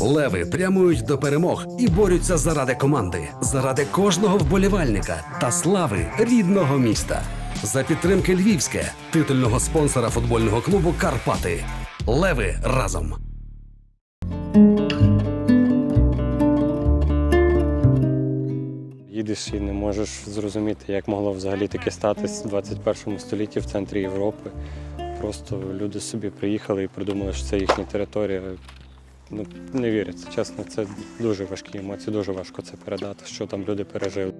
Леви прямують до перемог і борються заради команди, заради кожного вболівальника та слави рідного міста. За підтримки Львівське, титульного спонсора футбольного клубу Карпати. Леви разом. Їдеш і не можеш зрозуміти, як могло взагалі таке статись в 21 столітті в центрі Європи. Просто люди собі приїхали і придумали, що це їхня територія. Ну, не віриться, чесно, це дуже важкі емоції, дуже важко це передати, що там люди пережили.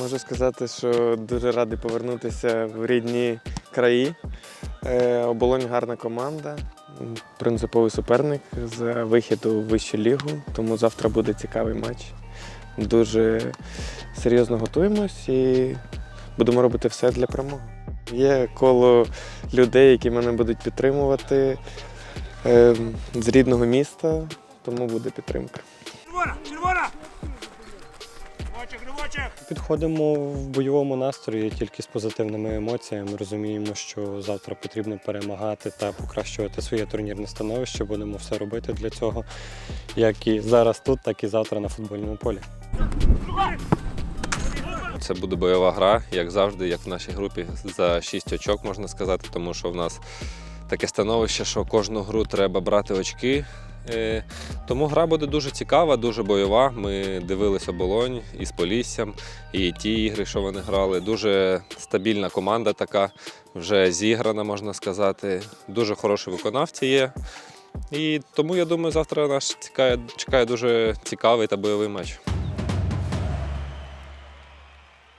Можу сказати, що дуже радий повернутися в рідні краї. Е, Оболонь гарна команда, принциповий суперник за вихід у вищу лігу, тому завтра буде цікавий матч. Дуже серйозно готуємось і будемо робити все для перемоги. Є коло людей, які мене будуть підтримувати е, з рідного міста, тому буде підтримка. Підходимо в бойовому настрої тільки з позитивними емоціями. Розуміємо, що завтра потрібно перемагати та покращувати своє турнірне становище. Будемо все робити для цього, як і зараз тут, так і завтра на футбольному полі. Це буде бойова гра, як завжди, як в нашій групі за 6 очок, можна сказати, тому що в нас таке становище, що кожну гру треба брати очки. Е, Тому гра буде дуже цікава, дуже бойова. Ми дивилися оболонь із Поліссям, і ті ігри, що вони грали. Дуже стабільна команда така, вже зіграна, можна сказати. Дуже хороші виконавці є. І тому я думаю, завтра нас чекає, чекає дуже цікавий та бойовий матч.